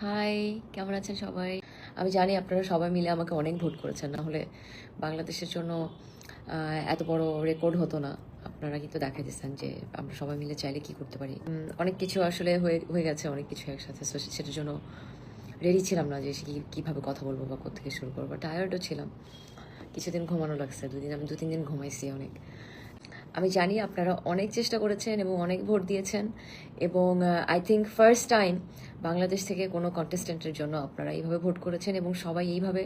High কেমন আছেন সবাই? আমি জানি আপনারা সবাই মিলে আমাকে অনেক ভোট করেছেন না হলে বাংলাদেশের জন্য এত বড় রেকর্ড হতো না। আপনারা কিন্তু দেখা দিচ্ছেন যে আমরা সবাই মিলে চাইলে কি করতে পারি। অনেক কিছু আসলে হয়ে হয়ে গেছে অনেক কিছু একসাথে। So, সেটার জন্য রেডি ছিলাম না যে কীভাবে কথা বলব বা কোথেকে শুরু করব। টায়ার্ডও ছিলাম। কিছুদিন ঘুমানো লাগছে দুদিন আমি দু তিন দিন ঘুমাইছি অনেক। আমি জানি আপনারা অনেক চেষ্টা করেছেন এবং অনেক ভোট দিয়েছেন এবং I think first time Bangladesh থেকে কোনো কন্টেস্টেন্টের জন্য আপনারা এইভাবে ভোট করেছেন এবং সবাই এইভাবে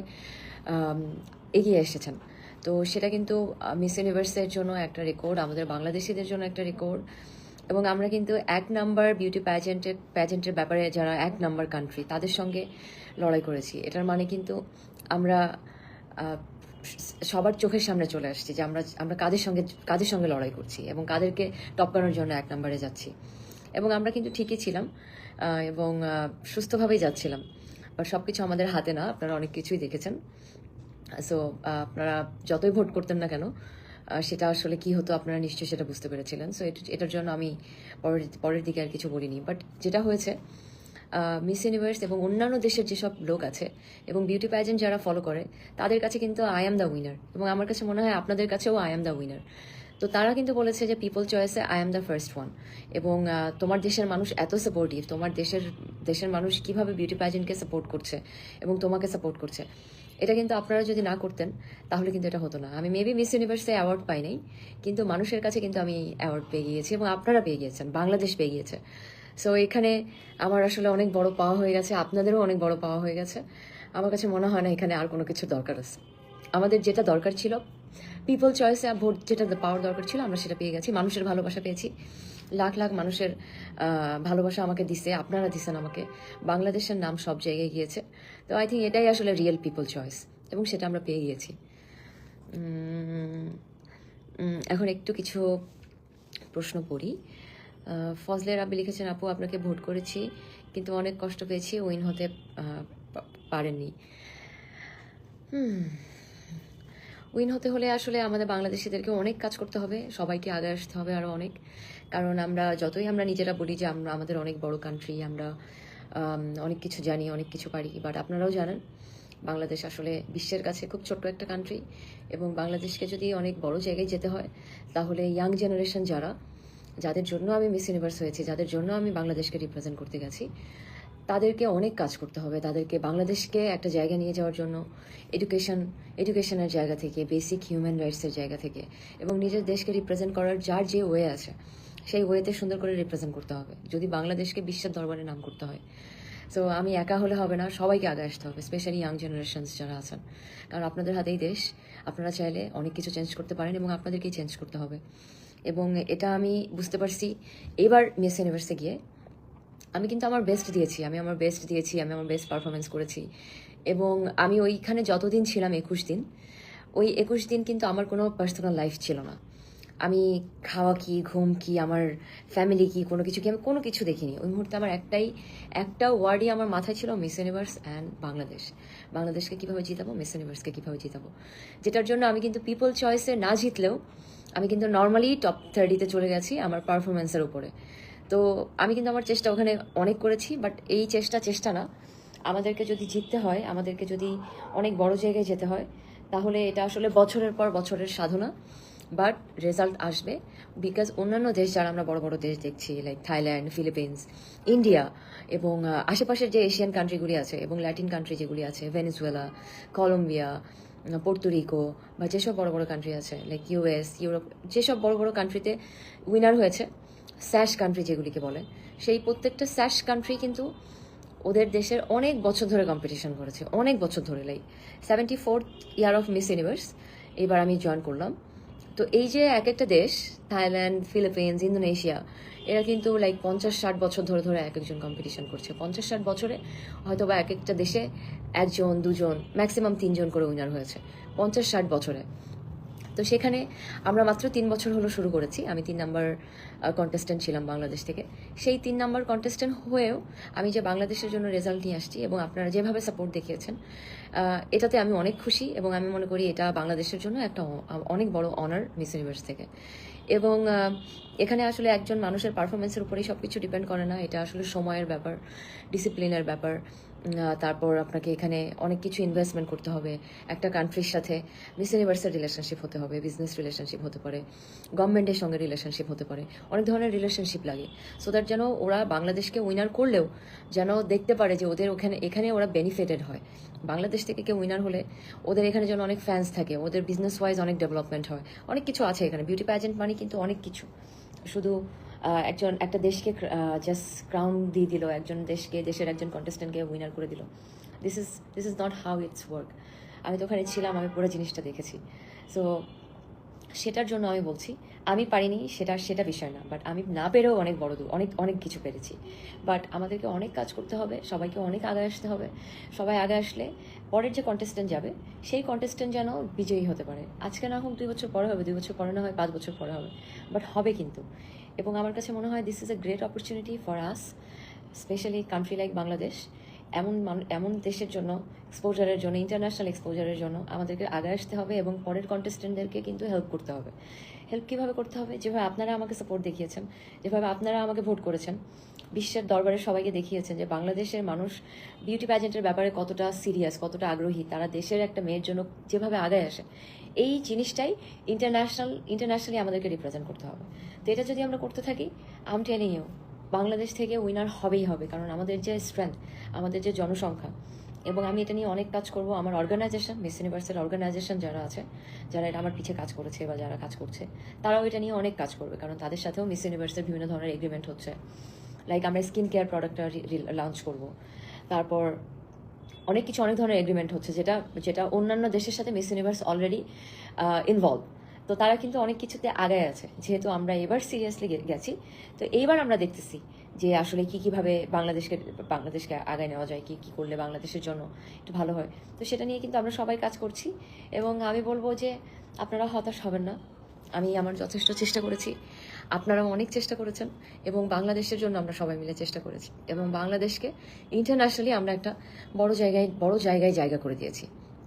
এগিয়ে এসেছেন। তো সেটা কিন্তু মিস ইউনিভার্সের জন্য একটা রেকর্ড আমাদের বাংলাদেশিদের জন্য একটা রেকর্ড এবং আমরা কিন্তু এক নাম্বার বিউটি প্যাজেন্টের প্যাজেন্টের ব্যাপারে যারা এক নাম্বার কান্ট্রি তাদের সঙ্গে লড়াই করেছি। এটার মানে কিন্তু আমরা সবার চোখের সামনে চলে আসছি যে আমরা আমরা কাদের সঙ্গে কাদের সঙ্গে লড়াই করছি এবং কাদেরকে টপকানোর জন্য এক নম্বরে যাচ্ছি। এবং আমরা কিন্তু ঠিকই ছিলাম এবং সুস্থভাবেই যাচ্ছিলাম। বাট সব কিছু আমাদের হাতে না, আপনারা অনেক কিছুই দেখেছেন। সো আপনারা যতই ভোট করতেন না কেন সেটা আসলে কি হতো আপনারা নিশ্চয়ই সেটা বুঝতে পেরেছিলেন। সো এটার জন্য আমি পরের পরের দিকে আর কিছু বলিনি। বাট যেটা হয়েছে মিস ইউনিভার্স এবং অন্যান্য দেশের যেসব লোক আছে এবং বিউটি প্যাজেন্ট যারা ফলো করে, তাদের কাছে কিন্তু আই এম দ্য উইনার এবং আমার কাছে মনে হয় আপনাদের কাছেও আই এম দ্য উইনার তো তারা কিন্তু বলেছে যে people চয়েসে I am the first one এবং তোমার দেশের মানুষ এত সাপোর্টিভ তোমার দেশের দেশের মানুষ কীভাবে বিউটি প্যাজেন্টকে সাপোর্ট করছে এবং তোমাকে সাপোর্ট করছে। এটা কিন্তু আপনারা যদি না করতেন, তাহলে কিন্তু এটা হতো না। আমি মেবি মিস ইউনিভার্সে অ্যাওয়ার্ড পাই নাই, কিন্তু মানুষের কাছে কিন্তু আমি অ্যাওয়ার্ড পেয়ে গিয়েছি এবং আপনারা পেয়ে গিয়েছেন, বাংলাদেশ পেয়ে গিয়েছে। সো এখানে আমার আসলে অনেক বড় পাওয়া হয়ে গেছে। আপনাদেরও অনেক বড় পাওয়া হয়ে গেছে। আমার কাছে মনে হয় না এখানে আর কোনো কিছু দরকার আছে। আমাদের যেটা দরকার ছিল পিপল চয়েসে ভোট যেটা পাওয়ার দরকার ছিল, আমরা সেটা পেয়ে গেছি। মানুষের ভালোবাসা পেয়েছি। লাখ লাখ মানুষের ভালোবাসা আমাকে দিছে, আপনারা দিছেন আমাকে। বাংলাদেশের নাম সব জায়গায় গিয়েছে। তো আই থিঙ্ক এটাই আসলে রিয়েল পিপল চয়েস এবং সেটা আমরা পেয়ে গিয়েছি। এখন একটু কিছু প্রশ্ন পড়ি ফজলে রাব্বি লিখেছেন, আপু, আপনাকে ভোট করেছি, কিন্তু অনেক কষ্ট পেয়েছি, উইন হতে পারেননি। উইন হতে হলে আসলে আমাদের বাংলাদেশিদেরকে অনেক কাজ করতে হবে, সবাইকে আগে আসতে হবে আরও অনেক। কারণ আমরা, যতই আমরা নিজেরা বলি যে আমরা, আমাদের অনেক বড় কান্ট্রি আমরা অনেক কিছু জানি, অনেক কিছু পারি বাট আপনারাও জানেন, বাংলাদেশ আসলে বিশ্বের কাছে খুব ছোট্ট একটা কান্ট্রি এবং বাংলাদেশকে যদি অনেক বড় জায়গায় যেতে হয়, তাহলে ইয়াং জেনারেশন যারা যাদের জন্য আমি মিস ইউনিভার্স হয়েছি, যাদের জন্য আমি বাংলাদেশকে রিপ্রেজেন্ট করতে গেছি, তাদেরকে অনেক কাজ করতে হবে। তাদেরকে বাংলাদেশকে একটা জায়গা নিয়ে যাওয়ার জন্য এডুকেশন এডুকেশনের জায়গা থেকে বেসিক হিউম্যান রাইটসের জায়গা থেকে, এবং নিজের দেশকে রিপ্রেজেন্ট করার যার যে ওয়ে আছে, সেই ওয়েতে সুন্দর করে রিপ্রেজেন্ট করতে হবে। যদি বাংলাদেশকে বিশ্বের দরবারে নাম করতে হয়। সো আমি একা হলে হবে না, সবাইকে আগে আসতে হবে স্পেশালি ইয়াং জেনারেশনস যারা আছেন। কারণ আপনাদের হাতেই দেশ, আপনারা চাইলে অনেক কিছু চেঞ্জ করতে পারেন এবং আপনাদেরকেই চেঞ্জ করতে হবে। এবং এটা আমি বুঝতে পারছি। এবার মিস ইউনিভার্সে গিয়ে আমি কিন্তু আমার বেস্ট দিয়েছি, আমি আমার বেস্ট দিয়েছি, আমি আমার বেস্ট পারফরমেন্স করেছি। এবং আমি ওইখানে যতদিন ছিলাম একুশ দিন, ওই একুশ দিন কিন্তু আমার কোনো পার্সোনাল লাইফ ছিল না। আমি খাওয়া কি, ঘুম কি, আমার ফ্যামিলি কি, কোনো কিছু কি, আমি কোনো কিছু দেখিনি। ওই মুহূর্তে আমার একটাই, একটা ওয়ার্ডই আমার মাথায় ছিল মিস ইউনিভার্স অ্যান্ড বাংলাদেশ বাংলাদেশকে কীভাবে জিতাবো মিস ইউনিভার্সকে কীভাবে জিতাবো? যেটার জন্য আমি কিন্তু পিপল চয়েসে না জিতলেও আমি কিন্তু নর্মালি টপ থার্টিতে চলে গেছি আমার পারফরমেন্সের উপরে। তো আমি কিন্তু আমার চেষ্টা ওখানে অনেক করেছি বাট এই চেষ্টা চেষ্টা না। আমাদেরকে যদি জিততে হয়, আমাদেরকে যদি অনেক বড় জায়গায় যেতে হয়, তাহলে এটা আসলে বছরের পর বছরের সাধনা। বাট রেজাল্ট আসবে বিকজ অন্যান্য দেশ যারা আমরা বড় বড় দেশ দেখছি লাইক থাইল্যান্ড ফিলিপিন্স ইন্ডিয়া এবং আশেপাশের যে এশিয়ান কান্ট্রিগুলি আছে এবং ল্যাটিন কান্ট্রি যেগুলি আছে ভেনেজুয়েলা কলম্বিয়া পোর্তুরিকো বা যেসব বড় বড় কান্ট্রি আছে লাইক ইউএস ইউরোপ যেসব বড় বড় কান্ট্রিতে উইনার হয়েছে স্যাশ কান্ট্রি যেগুলিকে বলে, সেই প্রত্যেকটা স্যাশ কান্ট্রি কিন্তু ওদের দেশের অনেক বছর ধরে কম্পিটিশন করেছে, অনেক বছর ধরে like seventy fourth year of miss universe এবার আমি জয়েন করলাম। তো এই যে এক একটা দেশ থাইল্যান্ড ফিলিপিন্স ইন্দোনেশিয়া এরা কিন্তু লাইক পঞ্চাশ, ষাট বছর ধরে ধরে এক একজন কম্পিটিশন করছে। পঞ্চাশ, ষাট বছরে হয়তো বা এক একটা দেশে একজন, দুজন ম্যাক্সিমাম তিনজন করে উইনার হয়েছে। পঞ্চাশ, ষাট বছরে। তো সেখানে আমরা মাত্র তিন বছর হলো শুরু করেছি। আমি তিন নাম্বার কন্টেস্ট্যান্ট ছিলাম বাংলাদেশ থেকে। সেই তিন নাম্বার কন্টেস্ট্যান্ট হয়েও আমি যে বাংলাদেশের জন্য রেজাল্ট নিয়ে আসছি এবং আপনারা যেভাবে সাপোর্ট দেখিয়েছেন এটাতে আমি অনেক খুশি এবং আমি মনে করি এটা বাংলাদেশের জন্য একটা অনেক বড় অনার মিস ইউনিভার্স থেকে। এবং এখানে আসলে একজন মানুষের পারফরমেন্সের উপরেই সব কিছু ডিপেন্ড করে না। এটা আসলে সময়ের ব্যাপার ডিসিপ্লিনের ব্যাপার। তারপর আপনাকে এখানে অনেক কিছু ইনভেস্টমেন্ট করতে হবে, একটা কান্ট্রির সাথে মিস ইউনিভার্সের রিলেশনশিপ হতে হবে বিজনেস রিলেশনশিপ হতে পারে গভর্নমেন্টের সঙ্গে রিলেশনশিপ হতে পারে, অনেক ধরনের রিলেশনশিপ লাগে। সো দ্যাট যেন ওরা বাংলাদেশকে উইনার করলেও যেন দেখতে পারে যে ওদের ওখানে, এখানে ওরা বেনিফিটেড হয়। বাংলাদেশ থেকে কেউ উইনার হলে ওদের এখানে যেন অনেক ফ্যান্স থাকে, ওদের বিজনেস ওয়াইজ অনেক ডেভেলপমেন্ট হয়। অনেক কিছু আছে এখানে বিউটি প্যাজেন্ট মানে কিন্তু অনেক কিছু। শুধু একজন, একটা দেশকে জাস্ট ক্রাউন দিয়ে দিল, একজন দেশকে, দেশের একজন কন্টেস্টেন্টকে উইনার করে দিল। This is this is not how it's work আমি তো ওখানে ছিলাম, আমি পুরো জিনিসটা দেখেছি। সো সেটার জন্য আমি বলছি, আমি পারিনি, সেটা সেটা বিষয় না বাট আমি না পেরেও অনেক বড় দূর অনেক অনেক কিছু পেরেছি। বাট আমাদেরকে অনেক কাজ করতে হবে, সবাইকে অনেক আগে আসতে হবে। সবাই আগে আসলে পরের যে কন্টেস্টেন্ট যাবে, সেই কন্টেস্টেন্ট যেন বিজয়ী হতে পারে। আজকে না হোক, দুই বছর পরে হবে, দুই বছর পরে না হয়, পাঁচ বছর পরে হবে। বাট হবে কিন্তু। এবং আমার কাছে মনে হয় this is a great opportunity for us specially country like Bangladesh এমন মান- এমন দেশের জন্য এক্সপোজারের জন্য ইন্টারন্যাশনাল এক্সপোজারের জন্য আমাদেরকে আগে আসতে হবে এবং পরের কন্টেস্টেন্টদেরকে কিন্তু হেল্প করতে হবে। হেল্প কীভাবে করতে হবে? যেভাবে আপনারা আমাকে সাপোর্ট দেখিয়েছেন, যেভাবে আপনারা আমাকে ভোট করেছেন, বিশ্বের দরবারে সবাইকে দেখিয়েছেন যে বাংলাদেশের মানুষ বিউটি প্যাজেন্টের ব্যাপারে কতটা সিরিয়াস কতটা আগ্রহী, তারা দেশের একটা মেয়ের জন্য যেভাবে আগায় আসে এই জিনিসটাই ইন্টারন্যাশনাল ইন্টারন্যাশনালি আমাদেরকে রিপ্রেজেন্ট করতে হবে। তো এটা যদি আমরা করতে থাকি, আম ইউ বাংলাদেশ থেকে উইনার হবেই হবে, কারণ আমাদের যে স্ট্রেংথ আমাদের যে জনসংখ্যা, এবং আমি এটা নিয়ে অনেক কাজ করব। আমার অর্গানাইজেশন মিস ইউনিভার্সের অর্গানাইজেশন যারা আছে, যারা এটা আমার পিছে কাজ করেছে বা যারা কাজ করছে, তারাও এটা নিয়ে অনেক কাজ করবে, কারণ তাদের সাথেও মিস ইউনিভার্সের বিভিন্ন ধরনের এগ্রিমেন্ট হচ্ছে। লাইক আমরা স্কিন কেয়ার প্রোডাক্টটা লঞ্চ করব। তারপর অনেক কিছু, অনেক ধরনের এগ্রিমেন্ট হচ্ছে যেটা যেটা অন্যান্য দেশের সাথে মিস ইউনিভার্স অলরেডি ইনভলভ তো তারা কিন্তু অনেক কিছুতে আগায় আছে, যেহেতু আমরা এবার সিরিয়াসলি গেছি। তো এইবার আমরা দেখতেছি যে আসলে কি, কীভাবে বাংলাদেশকে বাংলাদেশকে আগায় নেওয়া যায়, কি কি করলে বাংলাদেশের জন্য একটু ভালো হয়। তো সেটা নিয়ে কিন্তু আমরা সবাই কাজ করছি এবং আমি বলব যে আপনারা হতাশ হবেন না। আমি আমার যথেষ্ট চেষ্টা করেছি। আপনারাও অনেক চেষ্টা করেছেন এবং বাংলাদেশের জন্য আমরা সবাই মিলে চেষ্টা করেছি এবং বাংলাদেশকে ইন্টারন্যাশনালি আমরা একটা বড় জায়গায় বড় জায়গায় জায়গা করে দিয়েছি।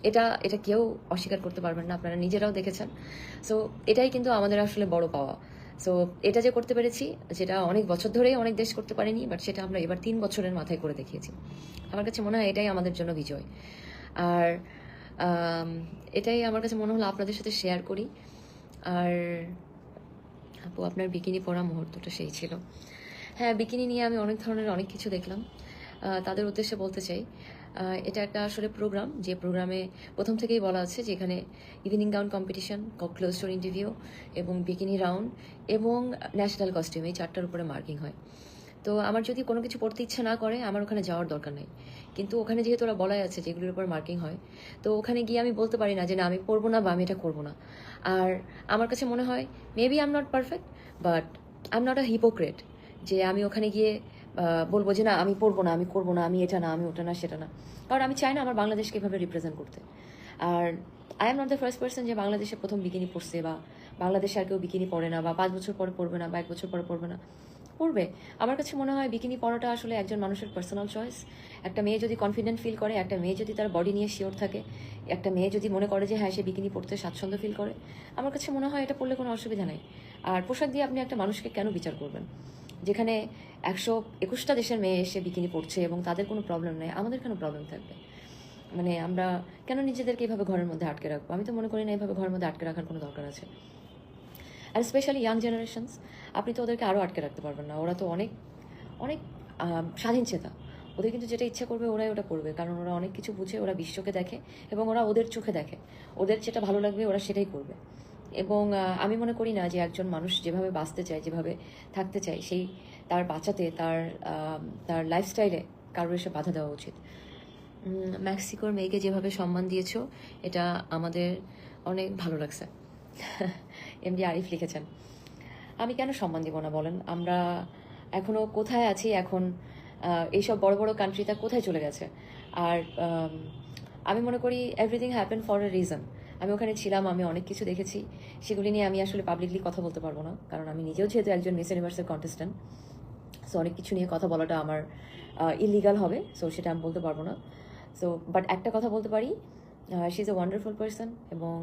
এটা এটা কেউ অস্বীকার করতে পারবেন না, আপনারা নিজেরাও দেখেছেন। সো এটাই কিন্তু আমাদের আসলে বড় পাওয়া। সো এটা যে করতে পেরেছি, যেটা অনেক বছর ধরেই অনেক দেশ করতে পারেনি বাট সেটা আমরা এবার তিন বছরের মাথায় করে দেখিয়েছি। আমার কাছে মনে হয় এটাই আমাদের জন্য বিজয়। আর এটাই আমার কাছে মনে হলো আপনাদের সাথে শেয়ার করি। আর আপু, আপনার বিকিনি পরা মুহূর্তটা সেই ছিল। হ্যাঁ বিকিনি নিয়ে আমি অনেক ধরনের অনেক কিছু দেখলাম। তাদের উদ্দেশ্যে বলতে চাই এটা একটা আসলে প্রোগ্রাম যে প্রোগ্রামে প্রথম থেকেই বলা আছে যে এখানে evening gown competition close interview এবং বিকিনি রাউন্ড এবং ন্যাশনাল কস্টিউম এই চারটার উপরে মার্কিং হয়। তো আমার যদি কোনো কিছু পড়তে ইচ্ছে না করে, আমার ওখানে যাওয়ার দরকার নেই। কিন্তু ওখানে যেহেতু ওরা বলাই আছে যেগুলোর উপর মার্কিং হয়, তো ওখানে গিয়ে আমি বলতে পারি না যে না, আমি পড়ব না বা আমি এটা করব না। আর আমার কাছে মনে হয় maybe I am not perfect but I am not a hypocrite যে আমি ওখানে গিয়ে বলব যে না, আমি পড়ব না, আমি করব না, আমি এটা না, আমি ওটা না, সেটা না। কারণ আমি চাই না আমার বাংলাদেশকে এভাবে রিপ্রেজেন্ট করতে। আর I am not the first person যে বাংলাদেশে প্রথম বিকিনি পড়ছে বা বাংলাদেশে আর কেউ বিকিনি পড়ে না, বা পাঁচ বছর পরে পড়বে না, বা এক বছর পরে পড়বে না পড়বে আমার কাছে মনে হয় বিকিনি পড়াটা আসলে একজন মানুষের পার্সোনাল চয়েস একটা মেয়ে যদি কনফিডেন্ট ফিল করে, একটা মেয়ে যদি তার বডি নিয়ে শিওর থাকে, একটা মেয়ে যদি মনে করে যে হ্যাঁ সে বিকিনি পড়তে স্বাচ্ছন্দ্য ফিল করে, আমার কাছে মনে হয় এটা পড়লে কোনো অসুবিধা নেই। আর পোশাক দিয়ে আপনি একটা মানুষকে কেন বিচার করবেন? যেখানে একশো একুশটা দেশের মেয়ে এসে বিকিনি পড়ছে এবং তাদের কোনো প্রবলেম নেই, আমাদের কেন প্রবলেম থাকবে? মানে আমরা কেন নিজেদেরকে এইভাবে ঘরের মধ্যে আটকে রাখব? আমি তো মনে করি না এইভাবে ঘরের মধ্যে আটকে রাখার কোনো দরকার আছে। আর স্পেশালি ইয়াং জেনারেশনস আপনি তো ওদেরকে আরও আটকে রাখতে পারবেন না। ওরা তো অনেক অনেক স্বাধীন চেতা। ওদের কিন্তু যেটা ইচ্ছা করবে, ওরাই ওটা করবে। কারণ ওরা অনেক কিছু বুঝে, ওরা বিশ্বকে দেখে এবং ওরা ওদের চোখে দেখে। ওদের যেটা ভালো লাগবে, ওরা সেটাই করবে। এবং আমি মনে করি না যে একজন মানুষ যেভাবে বাঁচতে চায়, যেভাবে থাকতে চায়, সেই তার বাঁচাতে, তার তার লাইফস্টাইলে কারোর এসে বাধা দেওয়া উচিত। মেক্সিকোর মেয়েকে যেভাবে সম্মান দিয়েছ, এটা আমাদের অনেক ভালো লাগছে। এমডি আরিফ লিখেছেন। আমি কেন সম্মান দিব না বলেন? আমরা এখনও কোথায় আছি? এখন এইসব বড় বড় কান্ট্রিটা কোথায় চলে গেছে? আর, আমি মনে করি everything happen for a reason আমি ওখানে ছিলাম, আমি অনেক কিছু দেখেছি। সেগুলি নিয়ে আমি আসলে পাবলিকলি কথা বলতে পারব না। কারণ আমি নিজেও যেহেতু একজন মিস ইউনিভার্সের কন্টেস্ট্যান্ট সো অনেক কিছু নিয়ে কথা বলাটা আমার ইলিগাল হবে সো সেটা আমি বলতে পারব না। সো বাট একটা কথা বলতে পারি she is a wonderful person এবং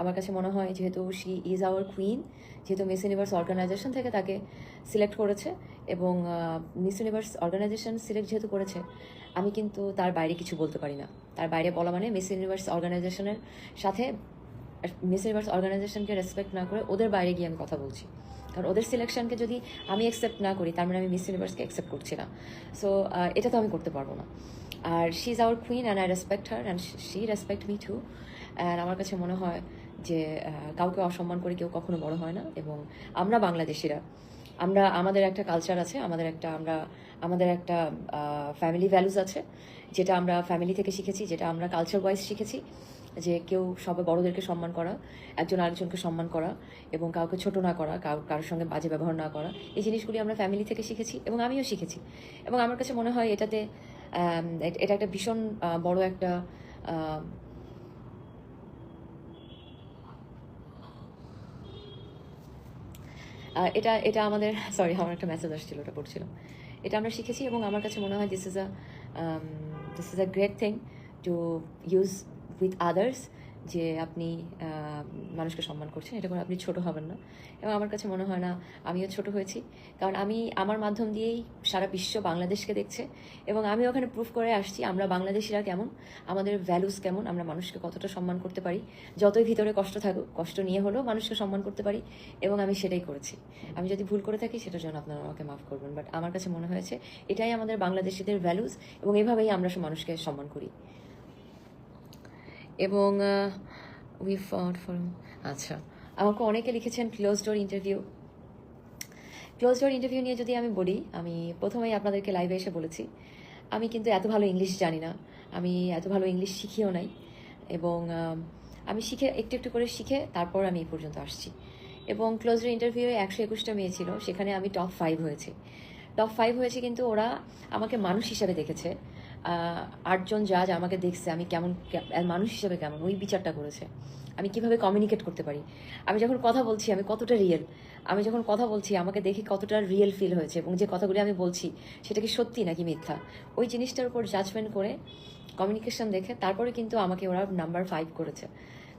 আমার কাছে মনে হয় যেহেতু শি ইজ আওয়ার কুইন যেহেতু মিস ইউনিভার্স অর্গানাইজেশন থেকে তাকে সিলেক্ট করেছে এবং মিস ইউনিভার্স অর্গানাইজেশন সিলেক্ট যেহেতু করেছে, আমি কিন্তু তার বাইরে কিছু বলতে পারি না। তার বাইরে বলা মানে মিস ইউনিভার্স অর্গানাইজেশনের সাথে মিস ইউনিভার্স অর্গানাইজেশনকে রেসপেক্ট না করে ওদের বাইরে গিয়ে আমি কথা বলছি। কারণ ওদের সিলেকশনকে যদি আমি অ্যাকসেপ্ট না করি, তার মানে আমি মিস ইউনিভার্সকে অ্যাকসেপ্ট করছি না। সো এটা তো আমি করতে পারব না। আর she is our queen and I respect her and she respect me too and আমার কাছে মনে হয় যে কাউকে অসম্মান করে কেউ কখনো বড় হয় না এবং আমরা বাংলাদেশিরা, আমরা, আমাদের একটা কালচার আছে, আমাদের একটা, আমরা, আমাদের একটা ফ্যামিলি ভ্যালুজ আছে, যেটা আমরা ফ্যামিলি থেকে শিখেছি, যেটা আমরা কালচার ওয়াইজ শিখেছি, যে কেউ সবাই বড়দেরকে সম্মান করা, একজন আরেকজনকে সম্মান করা এবং কাউকে ছোট না করা কারোর সঙ্গে বাজে ব্যবহার না করা, এই জিনিসগুলি আমরা ফ্যামিলি থেকে শিখেছি এবং আমিও শিখেছি। এবং আমার কাছে মনে হয় এটাতে এটা একটা ভীষণ বড় একটা এটা এটা আমাদের সরি আমার একটা মেসেজ আসছিল, ওটা পড়ছিল এটা আমরা শিখেছি এবং আমার কাছে মনে হয় this is a this is a great thing to use with others যে আপনি মানুষকে সম্মান করছেন, এটা করে আপনি ছোট হবেন না। এবং আমার কাছে মনে হয় না, আমিও ছোট হয়েছি। কারণ আমি আমার মাধ্যম দিয়েই সারা বিশ্ব বাংলাদেশকে দেখছে। এবং আমি ওখানে প্রুফ করে আসছি, আমরা বাংলাদেশিরা কেমন, আমাদের ভ্যালুস কেমন, আমরা মানুষকে কতটা সম্মান করতে পারি। যতই ভিতরে কষ্ট থাকুক, কষ্ট নিয়ে হলেও মানুষকে সম্মান করতে পারি। এবং আমি সেটাই করেছি। আমি যদি ভুল করে থাকি, সেটার জন্য আপনারা আমাকে মাফ করবেন। বাট আমার কাছে মনে হয়েছে, এটাই আমাদের বাংলাদেশিদের ভ্যালুস এবং এভাবেই আমরা মানুষকে সম্মান করি। এবং উই ফাউন্ড ফর আচ্ছা আমাকে অনেকে লিখেছেন close door interview close door interview নিয়ে যদি আমি বলি, আমি প্রথমেই আপনাদেরকে লাইভে এসে বলেছি, আমি কিন্তু এত ভালো ইংলিশ জানি না। আমি এত ভালো ইংলিশ শিখিও নাই। এবং আমি শিখে, একটু একটু করে শিখে তারপর আমি এই পর্যন্ত আসছি। এবং ক্লোজ ডোর ইন্টারভিউয়ে একশো একুশটা মেয়ে ছিল, সেখানে আমি টপ ফাইভ হয়েছি। টপ ফাইভ হয়েছে কিন্তু ওরা আমাকে মানুষ হিসাবে দেখেছে। আটজন জাজ আমাকে দেখছে, আমি কেমন মানুষ হিসাবে কেমন, ওই বিচারটা করেছে। আমি কীভাবে কমিউনিকেট করতে পারি? আমি যখন কথা বলছি, আমি কতটা রিয়েল আমি যখন কথা বলছি, আমাকে দেখে কতটা রিয়েল ফিল হয়েছে এবং যে কথাগুলি আমি বলছি, সেটা কি সত্যি নাকি মিথ্যা? ওই জিনিসটার উপর জাজমেন্ট করে কমিউনিকেশন দেখে তারপরে কিন্তু আমাকে ওরা নাম্বার ফাইভ করেছে।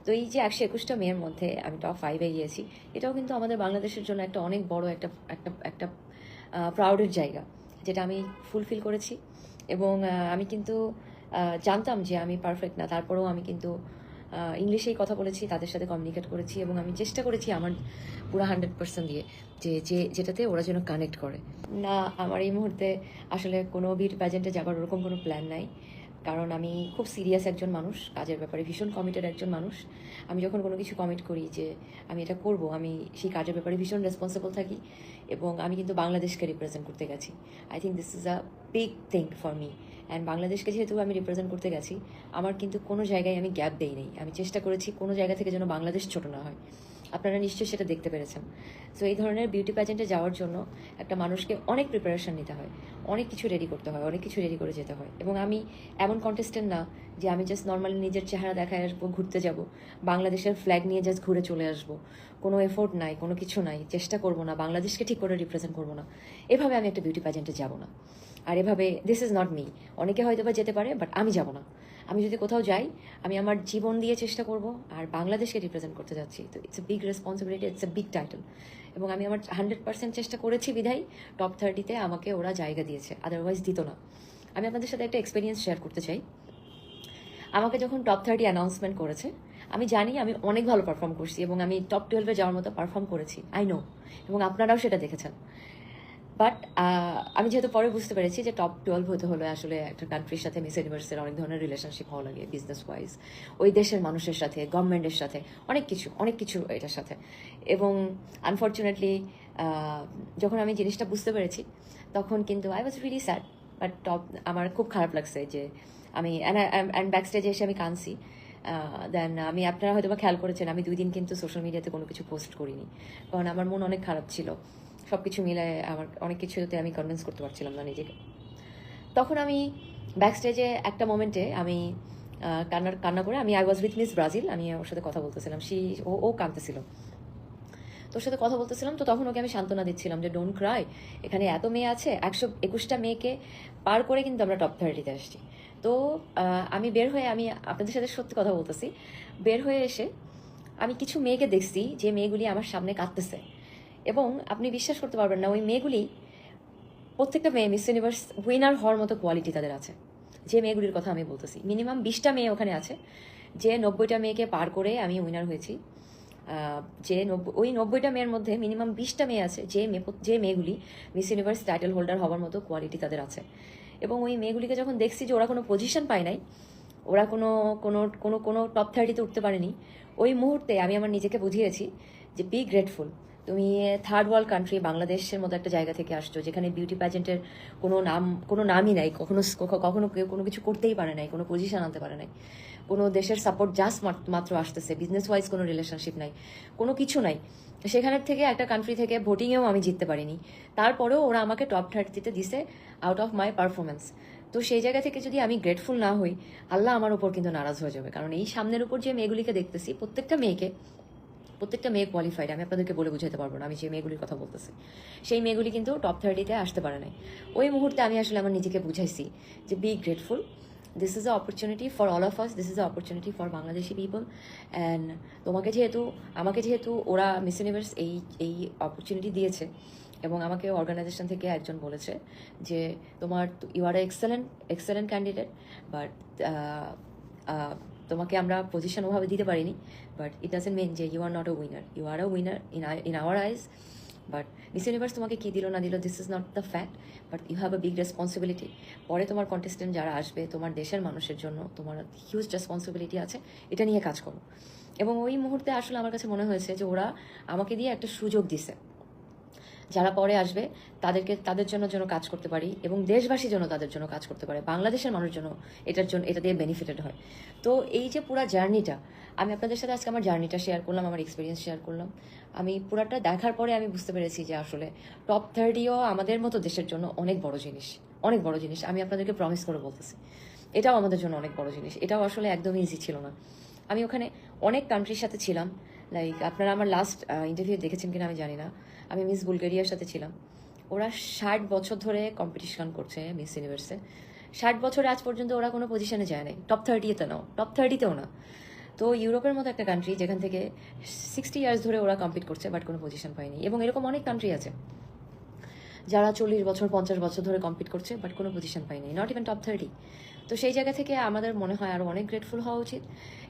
তো এই যে একশো একুশটা মেয়ের মধ্যে আমি টপ ফাইভে গিয়েছি, এটাও কিন্তু আমাদের বাংলাদেশের জন্য একটা অনেক বড় একটা একটা একটা প্রাউডের জায়গা, যেটা আমি ফুলফিল করেছি। এবং আমি কিন্তু জানতাম যে আমি পারফেক্ট না। তারপরেও আমি কিন্তু ইংলিশেই কথা বলেছি, তাদের সাথে কমিউনিকেট করেছি এবং আমি চেষ্টা করেছি আমার পুরো হান্ড্রেড পার্সেন্ট দিয়ে যে যে, যেটাতে ওরা যেন কানেক্ট করে। না, আমার এই মুহূর্তে আসলে কোনো বিট প্যাজেন্টে যাবার ওরকম কোনো প্ল্যান নাই। কারণ আমি খুব সিরিয়াস একজন মানুষ, কাজের ব্যাপারে ভীষণ কমিটেড একজন মানুষ। আমি যখন কোনো কিছু কমিট করি যে আমি এটা করব, আমি সেই কাজের ব্যাপারে ভীষণ রেসপন্সিবল থাকি এবং আমি কিন্তু বাংলাদেশকে রিপ্রেজেন্ট করতে গেছি। I think this is a big thing for me and বাংলাদেশকে যেহেতু আমি রিপ্রেজেন্ট করতে গেছি, আমার কিন্তু কোনো জায়গায় আমি গ্যাপ দেই নেই। আমি চেষ্টা করেছি কোনো জায়গা থেকে যেন বাংলাদেশ ছোট না হয়। আপনারা নিশ্চয়ই সেটা দেখতে পেরেছেন। সো এই ধরনের বিউটি প্যাজেন্টে যাওয়ার জন্য একটা মানুষকে অনেক প্রিপারেশন নিতে হয়। অনেক কিছু রেডি করতে হয়, অনেক কিছু রেডি করে যেতে হয়। এবং আমি এমন কন্টেস্টেন্ট না যে আমি জাস্ট নর্মালি নিজের চেহারা দেখায় আসব, ঘুরতে যাব, বাংলাদেশের ফ্ল্যাগ নিয়ে জাস্ট ঘুরে চলে আসব। কোনো এফোর্ট নাই, কোনো কিছু নাই। চেষ্টা করব না, বাংলাদেশকে ঠিক করে রিপ্রেজেন্ট করব না। এভাবে আমি একটা বিউটি প্যাজেন্টে যাব না। আর এভাবে দিস ইজ নট মি অনেকে হয়তো বা যেতে পারে বাট আমি যাব না। আমি যদি কোথাও যাই, আমি আমার জীবন দিয়ে চেষ্টা করব, আর বাংলাদেশকে রিপ্রেজেন্ট করতে যাচ্ছি। তো it's a big responsibility it's a big title এবং আমি আমার হান্ড্রেড পার্সেন্ট চেষ্টা করেছি বিধাই টপ থার্টিতে আমাকে ওরা জায়গা দিয়েছে আদারওয়াইজ দিত না। আমি আপনাদের সাথে একটা এক্সপিরিয়েন্স শেয়ার করতে চাই। আমাকে যখন টপ থার্টি অ্যানাউন্সমেন্ট করেছে, আমি জানি আমি অনেক ভালো পারফর্ম করছি, এবং আমি টপ টুয়েলভে যাওয়ার মতো পারফর্ম করেছি আই নো এবং আপনারাও সেটা দেখেছেন। বাট আমি যেহেতু পরে বুঝতে পেরেছি যে টপ টুয়েলভ হতে হলে আসলে একটা কান্ট্রির সাথে মিস ইউনিভার্সের অনেক ধরনের রিলেশনশিপ হওয়া লাগে বিজনেস ওয়াইজ ওই দেশের মানুষের সাথে গভর্নমেন্টের সাথে, অনেক কিছু অনেক কিছু এটার সাথে। এবং আনফর্চুনেটলি যখন আমি জিনিসটা বুঝতে পেরেছি, তখন কিন্তু I was really sad but top আমার খুব খারাপ লাগছে যে আমি অ্যান্ড ব্যাক স্টেজে এসে আমি কাঁদছি। দেন আমি, আপনারা হয়তো বা খেয়াল করেছেন, আমি দুই দিন কিন্তু সোশ্যাল মিডিয়াতে কোনো কিছু পোস্ট করিনি। কারণ আমার মন অনেক খারাপ ছিল। সব কিছু মিলায় আমার অনেক কিছুতে আমি কনভিন্স করতে পারছিলাম না নিজেকে। তখন আমি ব্যাক স্টেজে একটা মোমেন্টে আমি কান্নার কান্না করে আমি I was with miss Brazil আমি ওর সাথে কথা বলতেছিলাম। সি ও ও কাঁদতেছিল। তোর সাথে কথা বলতেছিলাম, তো তখন ওকে আমি সান্ত্বনা দিচ্ছিলাম যে ডোন্ট ক্রাই এখানে এত মেয়ে আছে, একশো একুশটা মেয়েকে পার করে কিন্তু আমরা টপ থার্টিতে আসছি। তো আমি বের হয়ে আমি আপনাদের সাথে সত্যি কথা বলতেছি, বের হয়ে এসে আমি কিছু মেয়েকে দেখছি, যে মেয়েগুলি আমার সামনে কাঁদতেছে। এবং আপনি বিশ্বাস করতে পারবেন না, ওই মেয়েগুলি প্রত্যেকটা মেয়ে মিস ইউনিভার্স উইনার হওয়ার মতো কোয়ালিটি তাদের আছে। যে মেয়েগুলির কথা আমি বলতেছি মিনিমাম বিশটা মেয়ে ওখানে আছে, যে নব্বইটা মেয়েকে পার করে আমি উইনার হয়েছি। যে ওই নব্বইটা মেয়ের মধ্যে মিনিমাম বিশটা মেয়ে আছে, যে মেয়ে যে মেয়েগুলি মিস ইউনিভার্স টাইটেল হোল্ডার হওয়ার মতো কোয়ালিটি তাদের আছে। এবং ওই মেয়েগুলিকে যখন দেখছি যে ওরা কোনো পজিশন পায় নাই, ওরা কোনো কোনো কোনো কোনো টপ থার্টিতে উঠতে পারেনি, ওই মুহূর্তে আমি আমার নিজেকে বুঝিয়েছি যে বি গ্রেটফুল তুমি থার্ড ওয়ার্ল্ড কান্ট্রি বাংলাদেশের মতো একটা জায়গা থেকে আসছো, যেখানে বিউটি প্যাজেন্টের কোনো নাম, কোনো নামই নাই, কখনো কখনো কেউ কোনো কিছু করতেই পারে নাই, কোনো পজিশন আনতে পারে নাই। কোনো দেশের সাপোর্ট জাস্ট মাত্র আসতেছে বিজনেস ওয়াইজ কোনো রিলেশনশিপ নাই, কোনো কিছু নাই। সেখানের থেকে একটা কান্ট্রি থেকে ভোটিংয়েও আমি জিততে পারিনি। তারপরেও ওরা আমাকে টপ থার্টিতে দিছে আউট অফ মাই পারফরমেন্স তো সেই জায়গা থেকে যদি আমি গ্রেটফুল না হই, আল্লাহ আমার উপর কিন্তু নারাজ হয়ে যাবে। কারণ এই সামনের উপর যে মেয়েগুলিকে দেখতেছি, প্রত্যেকটা মেয়েকে প্রত্যেকটা মেয়ে কোয়ালিফাইড আমি আপনাদেরকে বলে বুঝাতে পারব না, আমি যে মেয়েগুলির কথা বলতেছি। সেই মেয়েগুলি কিন্তু টপ থার্টিতে আসতে পারে নাই। ওই মুহূর্তে আমি আসলে আমার নিজেকে বুঝাইছি যে be grateful this is a opportunity for all of us this is a opportunity for Bangladeshi people and তোমাকে যেহেতু, আমাকে যেহেতু ওরা মিস ইউনিভার্স এই এই অপরচুনিটি দিয়েছে এবং আমাকে অর্গানাইজেশন থেকে একজন বলেছে যে তোমার you are excellent excellent candidate but তোমাকে আমরা পজিশন ওভাবে দিতে পারিনি বাট ইট ডাজেন্ট মিন যে you are not a winner you are a winner in in our eyes but miss universe তোমাকে কী দিল না দিল this is not the fact but you have a big responsibility পরে তোমার contestant যারা আসবে, তোমার দেশের মানুষের জন্য তোমার হিউজ রেসপন্সিবিলিটি আছে, এটা নিয়ে কাজ করো। এবং ওই মুহূর্তে আসলে আমার কাছে মনে হয়েছে যে ওরা আমাকে দিয়ে একটা সুযোগ দিছে। যারা পরে আসবে, তাদেরকে, তাদের জন্য যেন কাজ করতে পারি এবং দেশবাসী জন্য তাদের জন্য কাজ করতে পারে, বাংলাদেশের মানুষ জন্য এটার জন্য, এটা দিয়ে বেনিফিটেড হয়। তো এই যে পুরো জার্নিটা, আমি আপনাদের সাথে আজকে আমার জার্নিটা শেয়ার করলাম, আমার এক্সপিরিয়েন্স শেয়ার করলাম। আমি পুরাটা দেখার পরে আমি বুঝতে পেরেছি যে আসলে টপ থার্টিও আমাদের মতো দেশের জন্য অনেক বড় জিনিস, অনেক বড় জিনিস। আমি আপনাদেরকে প্রমিস করে বলতেছি, এটাও আমাদের জন্য অনেক বড় জিনিস। এটাও আসলে একদমই ইজি ছিল না। আমি ওখানে অনেক কান্ট্রির সাথে ছিলাম লাইক আপনারা আমার লাস্ট ইন্টারভিউ দেখেছেন কিনা আমি জানি না। আমি মিস বুলগেরিয়ার সাথে ছিলাম। ওরা ষাট বছর ধরে কম্পিটিশন করছে মিস ইউনিভার্সে ষাট বছর আজ পর্যন্ত ওরা কোনো পজিশনে যায় নাই। টপ থার্টিতে নাও। টপ থার্টিতেও না। তো ইউরোপের মতো একটা কান্ট্রি যেখান থেকে সিক্সটি ইয়ার্স ধরে ওরা কম্পিট করছে বাট কোনো পজিশন পায়নি। এবং এরকম অনেক কান্ট্রি আছে যারা চল্লিশ বছর, পঞ্চাশ বছর ধরে কম্পিট করছে বাট কোনো পজিশন পায়নি। নট ইভেন টপ থার্টি তো সেই জায়গা থেকে আমাদের মনে হয় আরও অনেক গ্রেটফুল হওয়া উচিত।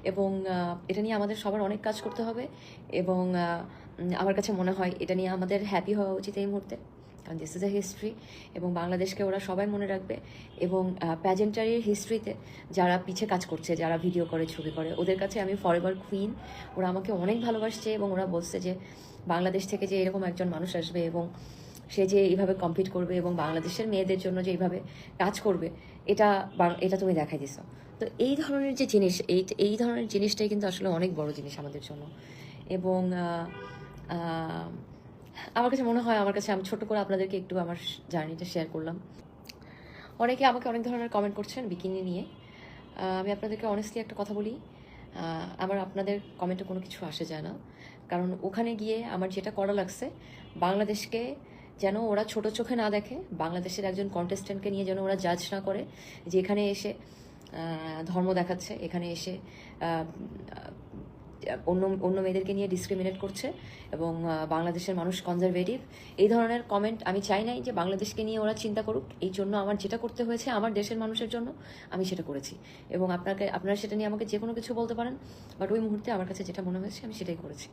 এবং এটা নিয়ে আমাদের সবার অনেক কাজ করতে হবে। এবং আমার কাছে মনে হয় এটা নিয়ে আমাদের হ্যাপি হওয়া উচিত এই মুহূর্তে। কারণ দিস ইজ এ হিস্ট্রি এবং বাংলাদেশকে ওরা সবাই মনে রাখবে এবং প্যাজেন্টারির হিস্ট্রিতে যারা পিছে কাজ করছে, যারা ভিডিও করে, ছবি করে, ওদের কাছে আমি ফরএভার কুইন ওরা আমাকে অনেক ভালোবাসছে এবং ওরা বলছে যে বাংলাদেশ থেকে যে এরকম একজন মানুষ আসবে এবং সে যে এইভাবে কম্পিট করবে এবং বাংলাদেশের মেয়েদের জন্য যে এইভাবে কাজ করবে, এটা এটা তুমি দেখাই দিছো। তো এই ধরনের যে জিনিস, এই এই ধরনের জিনিসটাই কিন্তু আসলে অনেক বড় জিনিস আমাদের জন্য। এবং আমার কাছে মনে হয়, আমার কাছে আমি ছোট করে আপনাদেরকে একটু আমার জার্নিটা শেয়ার করলাম। অনেকে আমাকে অনেক ধরনের কমেন্ট করছেন বিকিনি নিয়ে। আমি আপনাদেরকে অনেস্টলি একটা কথা বলি আমার আপনাদের কমেন্টে কোনো কিছু আসে যায় না। কারণ ওখানে গিয়ে আমার যেটা করা লাগছে, বাংলাদেশকে যেন ওরা ছোট চোখে না দেখে, বাংলাদেশের একজন কন্টেস্ট্যান্টকে নিয়ে যেন ওরা জাজ না করে যে এখানে এসে ধর্ম দেখাচ্ছে, এখানে এসে অন্য অন্য মেয়েদেরকে নিয়ে ডিসক্রিমিনেট করছে এবং বাংলাদেশের মানুষ কনজারভেটিভ এই ধরনের কমেন্ট আমি চাই নাই যে বাংলাদেশকে নিয়ে ওরা চিন্তা করুক। এই জন্য আমার যেটা করতে হয়েছে আমার দেশের মানুষের জন্য আমি সেটা করেছি। এবং আপনাকে, আপনারা সেটা নিয়ে আমাকে যে কোনো কিছু বলতে পারেন বাট ওই মুহূর্তে আমার কাছে যেটা মনে হয়েছে আমি সেটাই করেছি।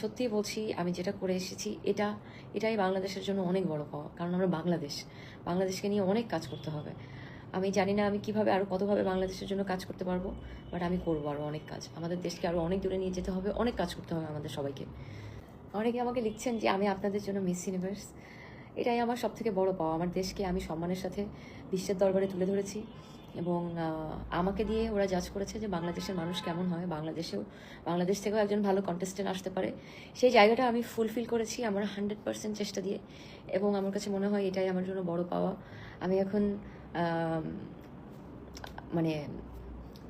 সত্যি বলছি, আমি যেটা করে এসেছি, এটা, এটাই বাংলাদেশের জন্য অনেক বড় পাওয়া। কারণ আমরা বাংলাদেশ। বাংলাদেশকে নিয়ে অনেক কাজ করতে হবে। আমি জানি না আমি কীভাবে আরও কতভাবে বাংলাদেশের জন্য কাজ করতে পারব বাট আমি করব আরও অনেক কাজ। আমাদের দেশকে আরও অনেক দূরে নিয়ে যেতে হবে, অনেক কাজ করতে হবে আমাদের সবাইকে। অনেকে আমাকে লিখছেন যে, আমি আপনাদের জন্য মিস ইউনিভার্স। এটাই আমার সব থেকে বড় পাওয়া। আমার দেশকে আমি সম্মানের সাথে বিশ্বের দরবারে তুলে ধরেছি এবং আমাকে দিয়ে ওরা জাজ করেছে যে বাংলাদেশের মানুষ কেমন হয়। বাংলাদেশেও, বাংলাদেশ থেকেও একজন ভালো কন্টেস্টেন্ট আসতে পারে। সেই জায়গাটা আমি ফুলফিল করেছি আমার হান্ড্রেড পার্সেন্ট চেষ্টা দিয়ে এবং আমার কাছে মনে হয় এটাই আমার জন্য বড় পাওয়া। আমি এখন মানে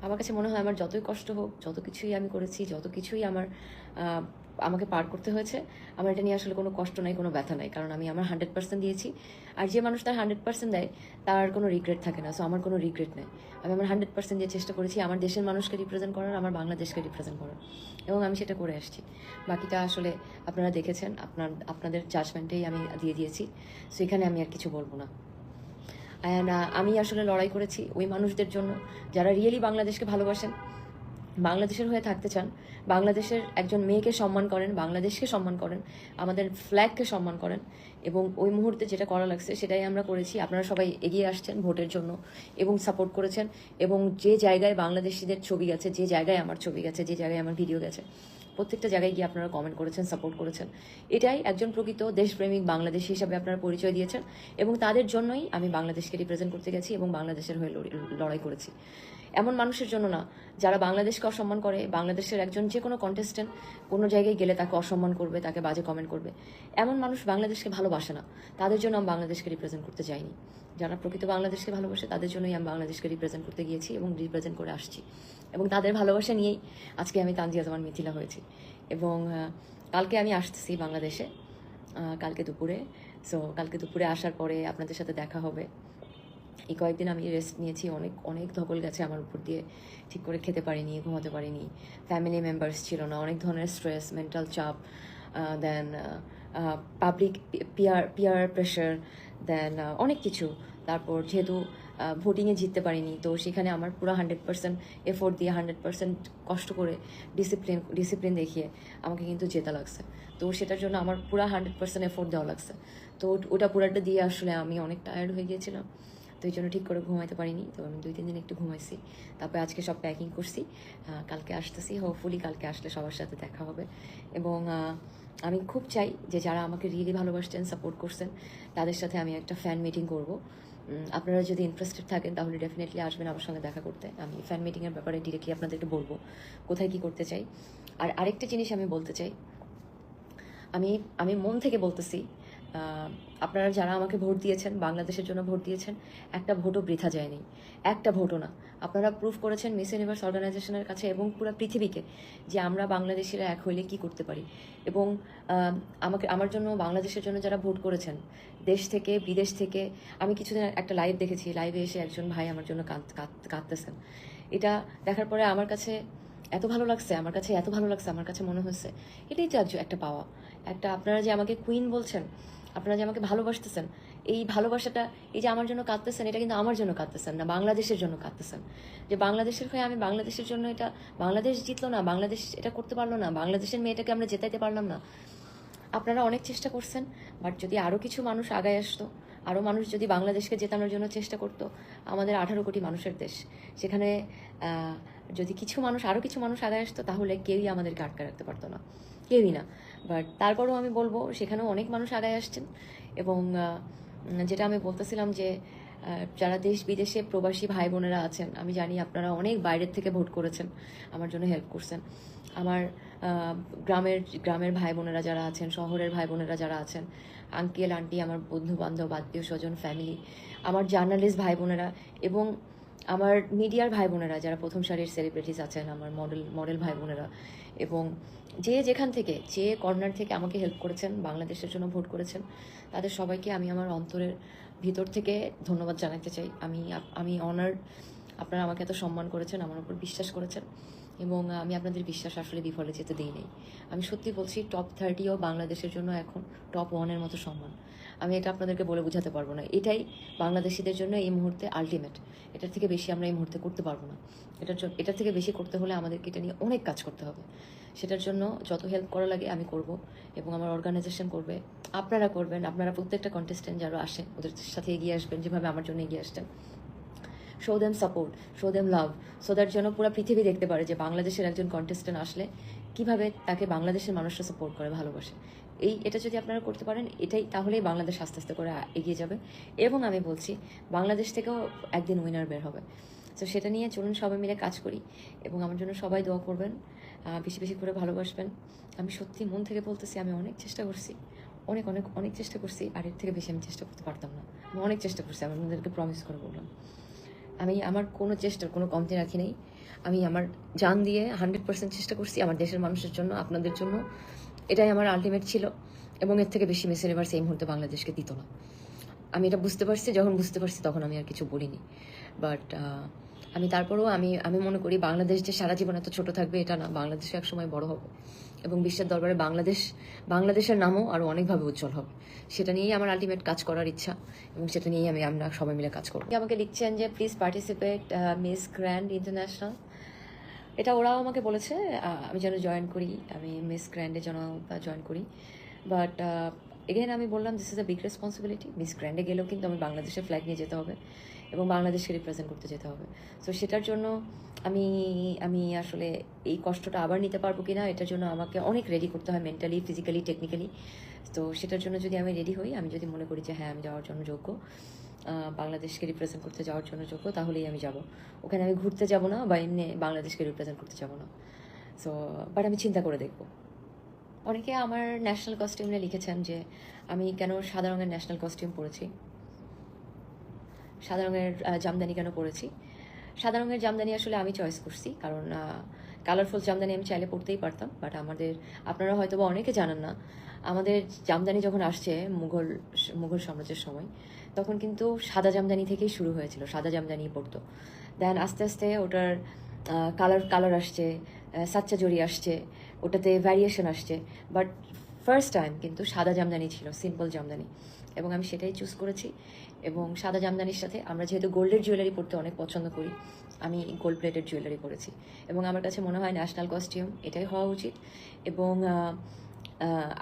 আমার কাছে মনে হয় আমার যতই কষ্ট হোক, যত কিছুই আমি করেছি, যত কিছুই আমার আমাকে পার করতে হয়েছে, আমার এটা নিয়ে আসলে কোনো কষ্ট নাই, কোনো ব্যথা নাই। কারণ আমি আমার হান্ড্রেড পার্সেন্ট দিয়েছি। আর যে মানুষ তার হান্ড্রেড পার্সেন্ট দেয়, তার কোনো রিগ্রেট থাকে না। সো আমার কোনো রিগ্রেট নেই। আমি আমার হান্ড্রেড পার্সেন্ট দিয়ে চেষ্টা করেছি, আমার দেশের মানুষকে রিপ্রেজেন্ট করার, আমার বাংলাদেশকে রিপ্রেজেন্ট করার। এবং আমি সেটা করে আসছি। বাকিটা আসলে আপনারা দেখেছেন, আপনার, আপনাদের জাজমেন্টেই আমি দিয়ে দিয়েছি। সো এখানে আমি আর কিছু বলব না। অ্যান্ড আমি আসলে লড়াই করেছি ওই মানুষদের জন্য যারা রিয়েলি বাংলাদেশকে ভালোবাসেন। বাংলাদেশের হয়ে থাকতে চান, বাংলাদেশের একজন মেয়েকে সম্মান করেন, বাংলাদেশকে সম্মান করেন, আমাদের ফ্ল্যাগকে সম্মান করেন এবং ওই মুহূর্তে যেটা করা লাগছে সেটাই আমরা করেছি। আপনারা সবাই এগিয়ে আসছেন ভোটের জন্য এবং সাপোর্ট করেছেন এবং যে জায়গায় বাংলাদেশিদের ছবি গেছে, যে জায়গায় আমার ছবি গেছে, যে জায়গায় আমার ভিডিও গেছে প্রত্যেকটা জায়গায় গিয়ে আপনারা কমেন্ট করেছেন সাপোর্ট করেছেন। এটাই একজন প্রকৃত দেশপ্রেমিক বাংলাদেশি হিসাবে আপনারা পরিচয় দিয়েছেন এবং তাদের জন্যই আমি বাংলাদেশকে রিপ্রেজেন্ট করতে গেছি এবং বাংলাদেশের হয়ে লড়ি- লড়াই করেছি। এমন মানুষের জন্য না, যারা বাংলাদেশকে অসম্মান করে, বাংলাদেশের একজন যে কোনো কন্টেস্টেন্ট কোনো জায়গায় গেলে তাকে অসম্মান করবে, তাকে বাজে কমেন্ট করবে। এমন মানুষ বাংলাদেশকে ভালোবাসে না, তাদের জন্য আমি বাংলাদেশকে রিপ্রেজেন্ট করতে যাইনি যারা প্রকৃত বাংলাদেশকে ভালোবাসে, তাদের জন্যই আমি বাংলাদেশকে রিপ্রেজেন্ট করতে গিয়েছি এবং রিপ্রেজেন্ট করে আসছি। এবং তাদের ভালোবাসা নিয়েই আজকে আমি তানজিয়া জামান মিথিলা হয়েছি। এবং কালকে আমি আসতেছি বাংলাদেশে কালকে দুপুরে। সো কালকে দুপুরে আসার পরে আপনাদের সাথে দেখা হবে। এই কয়েকদিন আমি রেস্ট নিয়েছি, অনেক অনেক ধকল গেছে আমার উপর দিয়ে। ঠিক করে খেতে পারিনি, ঘুমাতে পারিনি। ফ্যামিলি মেম্বার্স ছিল না, অনেক ধরনের স্ট্রেস মেন্টাল চাপ then public peer peer pressure then অনেক কিছু। তারপর যেহেতু ভোটিংয়ে জিততে পারিনি, তো সেখানে আমার পুরো হান্ড্রেড পার্সেন্ট এফোর্ট দিয়ে হান্ড্রেড পার্সেন্ট কষ্ট করে ডিসিপ্লিন ডিসিপ্লিন দেখিয়ে আমাকে কিন্তু জেতা লাগছে। তো সেটার জন্য আমার পুরো হান্ড্রেড পার্সেন্ট এফোর্ট দেওয়া লাগছে। তো ওটা পুরাটা দিয়ে আসলে আমি অনেক টায়ার্ড হয়ে গিয়েছিলাম। তো এই জন্য ঠিক করে ঘুমাইতে পারিনি। তো আমি দুই, তিন দিন একটু ঘুমাইছি। তারপরে আজকে সব প্যাকিং করছি। কালকে আসতেছি। হোপফুলি কালকে আসলে সবার সাথে দেখা হবে। এবং আমি খুব চাই যে যারা আমাকে রিয়েলি ভালোবাসছেন সাপোর্ট করছেন, তাদের সাথে আমি একটা ফ্যান মিটিং করব। আপনারা যদি ইন্টারেস্টেড থাকেন, তাহলে ডেফিনেটলি আসবেন আমার সঙ্গে দেখা করতে। আমি ফ্যান মিটিংয়ের ব্যাপারে ডিরেক্টলি আপনাদেরকে বলব কোথায় কি করতে চাই। আর আরেকটা জিনিস আমি বলতে চাই। আমি আমি মন থেকে বলতেছি আপনারা যারা আমাকে ভোট দিয়েছেন, বাংলাদেশের জন্য ভোট দিয়েছেন, একটা ভোটও বৃথা যায়নি। একটা ভোটও না। আপনারা প্রুফ করেছেন মিস ইউনিভার্স অর্গানাইজেশনের কাছে এবং পুরো পৃথিবীকে যে আমরা বাংলাদেশিরা এক হইলে কি করতে পারি। এবং আমাকে, আমার জন্য, বাংলাদেশের জন্য যারা ভোট করেছেন, দেশ থেকে, বিদেশ থেকে, আমি কিছুদিন একটা লাইভ দেখেছি লাইভে এসে একজন ভাই আমার জন্য কাঁদ- কাঁদ- কাঁদতেছেন। এটা দেখার পরে আমার কাছে এত ভালো লাগছে, আমার কাছে এত ভালো লাগছে, আমার কাছে মনে হচ্ছে, এটাই তো একটা পাওয়া। একটা আপনারা যে আমাকে কুইন বলছেন আপনারা যে আমাকে ভালোবাসতেছেন, এই ভালোবাসাটা, এই যে আমার জন্য কাঁদতেছেন, এটা কিন্তু আমার জন্য কাঁদতেছেন না, বাংলাদেশের জন্য কাঁদতেছেন। যে বাংলাদেশের হয়ে আমি বাংলাদেশের জন্য এটা, বাংলাদেশ জিতলো না, বাংলাদেশ এটা করতে পারল না, বাংলাদেশের মেয়েটাকে আমরা জেতাইতে পারলাম না। আপনারা অনেক চেষ্টা করছেন, বাট যদি আরও কিছু মানুষ আগায় আসতো আরও মানুষ যদি বাংলাদেশকে জেতানোর জন্য চেষ্টা করতো, আমাদের আঠারো কোটি মানুষের দেশ, সেখানে যদি কিছু মানুষ আরও কিছু মানুষ আগায় আসতো, তাহলে কেউই আমাদেরকে আটকে রাখতে পারতো না। কেউই না। বাট তারপরেও আমি বলব, সেখানেও অনেক মানুষ আগায় আসছেন এবং যেটা আমি বলতেছিলাম যে যারা দেশ বিদেশে প্রবাসী ভাই বোনেরা আছেন, আমি জানি আপনারা অনেক বাইরের থেকে ভোট করেছেন, আমার জন্য হেল্প করছেন। আমার গ্রামের গ্রামের ভাই বোনেরা যারা আছেন, শহরের ভাই বোনেরা যারা আছেন আঙ্কেল আন্টি আমার বন্ধু বান্ধব আত্মীয় স্বজন ফ্যামিলি আমার জার্নালিস্ট ভাই বোনেরা এবং আমার মিডিয়ার ভাই বোনেরা যারা প্রথম সারির সেলিব্রিটিস আছেন, আমার মডেল মডেল ভাই বোনেরা এবং যে যেখান থেকে, যে কর্নার থেকে আমাকে হেল্প করেছেন, বাংলাদেশের জন্য ভোট করেছেন, তাদের সবাইকে আমি আমার অন্তরের ভিতর থেকে ধন্যবাদ জানাতে চাই। আমি আমি অনার আপনারা আমাকে এত সম্মান করেছেন, আমার উপর বিশ্বাস করেছেন। এবং আমি আপনাদের বিশ্বাস আসলে বিফলে যেতে দিই নাই। আমি সত্যি বলছি টপ থার্টিও বাংলাদেশের জন্য এখন টপ ওয়ানের মতো সম্মান। আমি এটা আপনাদেরকে বলে বোঝাতে পারব না। এটাই বাংলাদেশিদের জন্য এই মুহূর্তে আলটিমেট এটার থেকে বেশি আমরা এই মুহূর্তে করতে পারব না। এটার এটার থেকে বেশি করতে হলে আমাদেরকে এটা নিয়ে অনেক কাজ করতে হবে। সেটার জন্য যত হেল্প করা লাগে আমি করব এবং আমার অর্গানাইজেশন করবে। আপনারা করবেন, আপনারা প্রত্যেকটা কন্টেস্টেন্ট যারা আসেন, ওদের সাথে এগিয়ে আসবেন, যেভাবে আমার জন্য এগিয়ে আসছেন। Show them support show them love so that যেন পুরো পৃথিবী দেখতে পারে যে বাংলাদেশের একজন কন্টেস্টেন্ট আসলে কীভাবে তাকে বাংলাদেশের মানুষরা সাপোর্ট করে, ভালোবাসে। এই, এটা যদি আপনারা করতে পারেন, এটাই তাহলেই বাংলাদেশ আস্তে আস্তে করে এগিয়ে যাবে। এবং আমি বলছি, বাংলাদেশ থেকেও একদিন উইনার বের হবে। তো সেটা নিয়ে চলুন সবাই মিলে কাজ করি, এবং আমার জন্য সবাই দোয়া করবেন বেশি বেশি করে ভালোবাসবেন। আমি সত্যি মন থেকে বলতেছি, আমি অনেক চেষ্টা করছি, অনেক অনেক অনেক চেষ্টা করছি, আর এর থেকে বেশি আমি চেষ্টা করতে পারতাম না। আমি অনেক চেষ্টা করছি, আমি আপনাদেরকে প্রমিস করে বললাম। আমি আমার কোনো চেষ্টার কোনো কমতি রাখি নাই। আমি আমার জান দিয়ে হান্ড্রেড পার্সেন্ট চেষ্টা করছি আমার দেশের মানুষের জন্য, আপনাদের জন্য। এটাই আমার আলটিমেট ছিল এবং এর থেকে বেশি মিস এবার সেই মুহূর্তে বাংলাদেশকে দিত না। আমি এটা বুঝতে পারছি, যখন বুঝতে পারছি তখন আমি আর কিছু বলিনি। বাট আমি তারপরেও আমি আমি মনে করি বাংলাদেশ যে সারা জীবন এত ছোট থাকবে, এটা না। বাংলাদেশও একসময় বড় হবে। এবং বিশ্বের দরবারে বাংলাদেশ, বাংলাদেশের নামও আরও অনেকভাবে উজ্জ্বল হবে। সেটা নিয়েই আমার আলটিমেট কাজ করার ইচ্ছা। এবং সেটা নিয়েই আমি, আমরা সবাই মিলে কাজ করব। আমাকে লিখছেন যে please participate miss grand international এটা ওরাও আমাকে বলেছে আমি যেন জয়েন করি, আমি মিস গ্র্যান্ডে যেন জয়েন করি। বাট এগেন আমি বললাম this is a big responsibility miss Grande গেলেও কিন্তু আমি বাংলাদেশের ফ্ল্যাগ নিয়ে যেতে হবে। এবং বাংলাদেশকে রিপ্রেজেন্ট করতে যেতে হবে। সো সেটার জন্য আমি আমি আসলে এই কষ্টটা আবার নিতে পারব কিনা, এটার জন্য আমাকে অনেক রেডি করতে হয় মেন্টালি ফিজিক্যালি টেকনিক্যালি তো সেটার জন্য যদি আমি রেডি হই, আমি যদি মনে করি যে হ্যাঁ আমি যাওয়ার জন্য যোগ্য বাংলাদেশকে রিপ্রেজেন্ট করতে যাওয়ার জন্য যোগ্য, তাহলেই আমি যাব। ওখানে আমি ঘুরতে যাব না বা এমনি বাংলাদেশকে রিপ্রেজেন্ট করতে যাব না। সো বাট আমি চিন্তা করে দেখব। অনেকে আমার ন্যাশনাল কস্টিউম লিখেছেন যে, আমি কেন সাদা রঙের ন্যাশনাল কস্টিউম পরেছি? সাদা রঙের জামদানি কেন পরেছি? সাদা রঙের জামদানি আসলে আমি চয়েস করছি, কারণ কালারফুল জামদানি আমি চাইলে পরতেই পারতাম বাট আমাদের, আপনারা হয়তো বা অনেকে জানেন না, আমাদের জামদানি যখন আসছে মুঘল মুঘল সাম্রাজ্যের সময়, তখন কিন্তু সাদা জামদানি থেকেই শুরু হয়েছিল, সাদা জামদানি পরতো। দেন আস্তে আস্তে ওটার কালার কালার আসছে সাচ্চা জড়ি আসছে, ওটাতে ভ্যারিয়েশন আসছে বাট ফার্স্ট টাইম কিন্তু সাদা জামদানি ছিল সিম্পল জামদানি। এবং আমি সেটাই চুজ করেছি। এবং সাদা জামদানির সাথে আমরা যেহেতু গোল্ডের জুয়েলারি পরতে অনেক পছন্দ করি, আমি গোল্ড প্লেটেড জুয়েলারি পরেছি। এবং আমার কাছে মনে হয় ন্যাশনাল কস্টিউম এটাই হওয়া উচিত। এবং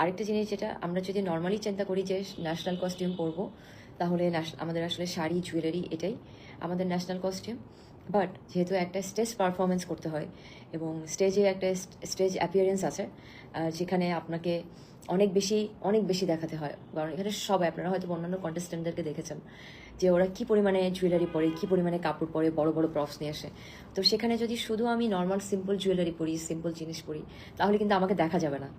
আরেকটা জিনিস যেটা আমরা যদি নর্মালি চিন্তা করি যে ন্যাশনাল কস্টিউম পরবো, তাহলে আমাদের আসলে শাড়ি জুয়েলারি এটাই আমাদের ন্যাশনাল কস্টিউম বাট যেহেতু একটা স্টেজ পারফরমেন্স করতে হয় এবং স্টেজে একটা স্টেজ অ্যাপিয়ারেন্স আছে যেখানে আপনাকে অনেক বেশি অনেক বেশি দেখাতে হয়। কারণ এখানে সবাই, আপনারা হয়তো অন্যান্য কন্টেস্টেন্টদেরকে দেখেছেন যে ওরা কী পরিমাণে জুয়েলারি পরে, কী পরিমাণে কাপড় পরে, বড় বড় প্রপস নিয়ে আসে। তো সেখানে যদি শুধু আমি নর্মাল সিম্পল জুয়েলারি পরি সিম্পল জিনিস পরি, তাহলে কিন্তু আমাকে দেখা যাবে না।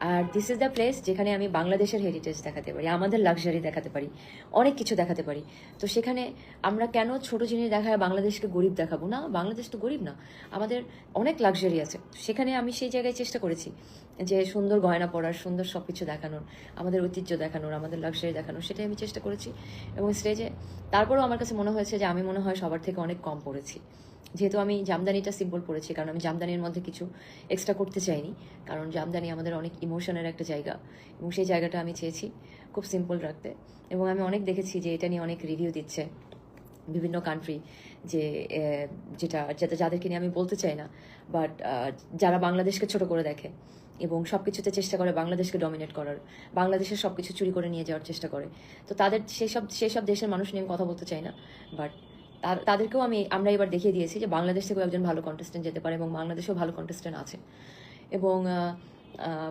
আর দিস ইজ দ্য প্লেস যেখানে আমি বাংলাদেশের হেরিটেজ দেখাতে পারি, আমাদের লাক্সারি দেখাতে পারি, অনেক কিছু দেখাতে পারি। তো সেখানে আমরা কেন ছোট জিনিস দেখায় বাংলাদেশকে গরিব দেখাবো? না, বাংলাদেশ তো গরিব না, আমাদের অনেক লাক্সারি আছে। সেখানে আমি সেই জায়গায় চেষ্টা করেছি যে সুন্দর গয়না পরার, সুন্দর সব কিছু দেখানোর, আমাদের ঐতিহ্য দেখানোর, আমাদের লাক্সারি দেখানোর, সেটাই আমি চেষ্টা করেছি। এবং স্টেজে তারপরেও আমার কাছে মনে হয়েছে যে আমি মনে হয় সবার থেকে অনেক কম পড়েছি। যেহেতু আমি জামদানিটা সিম্পল পড়েছি কারণ আমি জামদানির মধ্যে কিছু এক্সট্রা করতে চাইনি, কারণ জামদানি আমাদের অনেক ইমোশনের একটা জায়গা, এবং সেই জায়গাটা আমি চেয়েছি খুব সিম্পল রাখতে, এবং আমি অনেক দেখেছি যে এটা নিয়ে অনেক রিভিউ দিচ্ছে বিভিন্ন কান্ট্রি যে যেটা যাদেরকে নিয়ে আমি বলতে চাই না বাট যারা বাংলাদেশকে ছোট করে দেখে, এবং সব কিছুতে চেষ্টা করে বাংলাদেশকে ডমিনেট করার, বাংলাদেশের সব কিছু চুরি করে নিয়ে যাওয়ার চেষ্টা করে, তো তাদের সেসব সেসব দেশের মানুষ নিয়ে আমি কথা বলতে চাই না বাট তাদেরকেও আমি আমরা এবার দেখিয়ে দিয়েছি যে বাংলাদেশ থেকেও একজন ভালো কন্টেস্টেন্ট যেতে পারে এবং বাংলাদেশেও ভালো কন্টেস্টেন্ট আছে। এবং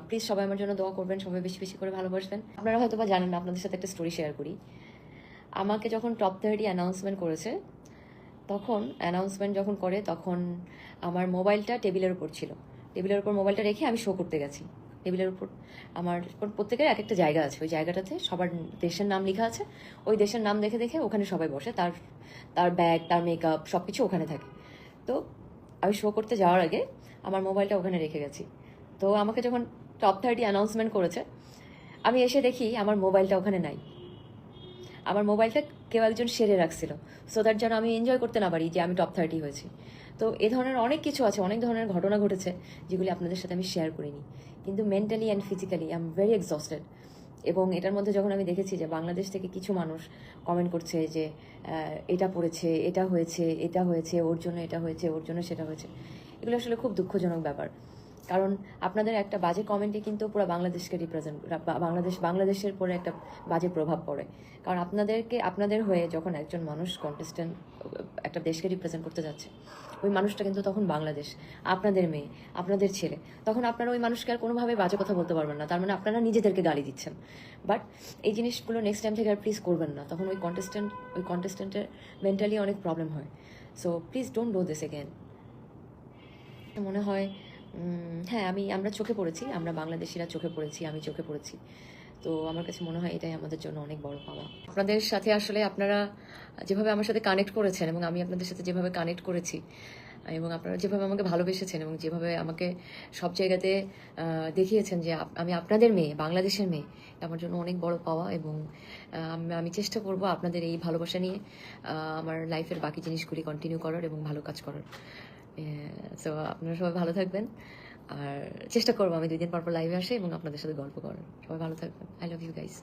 প্লিজ সবাই আমার জন্য দোয়া করবেন, সবাই বেশি বেশি করে ভালোবাসবেন। আপনারা হয়তো বা জানেন না, আপনাদের সাথে একটা স্টোরি শেয়ার করি। আমাকে যখন টপ থার্টি অ্যানাউন্সমেন্ট করেছে, তখন অ্যানাউন্সমেন্ট যখন করে, তখন আমার মোবাইলটা টেবিলের উপর ছিল। টেবিলের উপর মোবাইলটা রেখে আমি শো করতে গেছি। টেবিলের উপর। আমার প্রত্যেকের এক একটা জায়গা আছে। ওই জায়গাটাতে সবার দেশের নাম লেখা আছে। ওই দেশের নাম দেখে দেখে ওখানে সবাই বসে। তার তার ব্যাগ, তার মেকআপ সব কিছু ওখানে থাকে। তো আমি শো করতে যাওয়ার আগে আমার মোবাইলটা ওখানে রেখে গেছি। তো আমাকে যখন টপ থার্টি অ্যানাউন্সমেন্ট করেছে, আমি এসে দেখি আমার মোবাইলটা ওখানে নাই। আমার মোবাইলটা কেউ একজন সেরে রাখছিল। সো দ্যাট যেন আমি এনজয় করতে না পারি যে আমি টপ থার্টি হয়েছি। তো এ ধরনের অনেক কিছু আছে, অনেক ধরনের ঘটনা ঘটেছে, যেগুলি আপনাদের সাথে আমি শেয়ার করিনি। কিন্তু mentally and physically I am very exhausted এবং এটার মধ্যে যখন আমি দেখেছি যে বাংলাদেশ থেকে কিছু মানুষ কমেন্ট করছে যে এটা পড়েছে, এটা হয়েছে এটা হয়েছে, ওর জন্য এটা হয়েছে, ওর জন্য সেটা হয়েছে, এগুলো আসলে খুব দুঃখজনক ব্যাপার। কারণ আপনাদের একটা বাজে কমেন্টে কিন্তু পুরো বাংলাদেশকে রিপ্রেজেন্ট বাংলাদেশ, বাংলাদেশের পরে একটা বাজে প্রভাব পড়ে। কারণ আপনাদেরকে, আপনাদের হয়ে যখন একজন মানুষ কন্টেস্টেন্ট একটা দেশকে রিপ্রেজেন্ট করতে যাচ্ছে, ওই মানুষটা কিন্তু তখন বাংলাদেশ, আপনাদের মেয়ে, আপনাদের ছেলে। তখন আপনারা ওই মানুষকে আর কোনোভাবে বাজে কথা বলতে পারবেন না, তার মানে আপনারা নিজেদেরকে গালি দিচ্ছেন। বাট এই জিনিসগুলো নেক্সট টাইম থেকে আর প্লিজ করবেন না, তখন ওই কন্টেস্টেন্ট ওই কন্টেস্টেন্টের মেন্টালি অনেক প্রবলেম হয়। So please don't do this again মনে হয় হ্যাঁ আমি, আমরা চোখে পড়েছি, আমরা বাংলাদেশিরা চোখে পড়েছি, আমি চোখে পড়েছি। তো আমার কাছে মনে হয় এটাই আমাদের জন্য অনেক বড় পাওয়া। আপনাদের সাথে আসলে আপনারা যেভাবে আমার সাথে কানেক্ট করেছেন এবং আমি আপনাদের সাথে যেভাবে কানেক্ট করেছি এবং আপনারা যেভাবে আমাকে ভালোবেসেছেন এবং যেভাবে আমাকে সব জায়গাতে দেখিয়েছেন যে আমি আপনাদের মেয়ে, বাংলাদেশের মেয়ে আমার জন্য অনেক বড় পাওয়া এবং আমি- চেষ্টা করব আপনাদের এই ভালোবাসা নিয়ে আমার লাইফের বাকি জিনিসগুলি কন্টিনিউ করার এবং ভালো কাজ করার। সো আপনারা সবাই ভালো থাকবেন। আর চেষ্টা করব আমি দুই দিন পর পর লাইভে আসে এবং আপনাদের সাথে গল্প করার। সবাই ভালো থাকবেন। I love you guys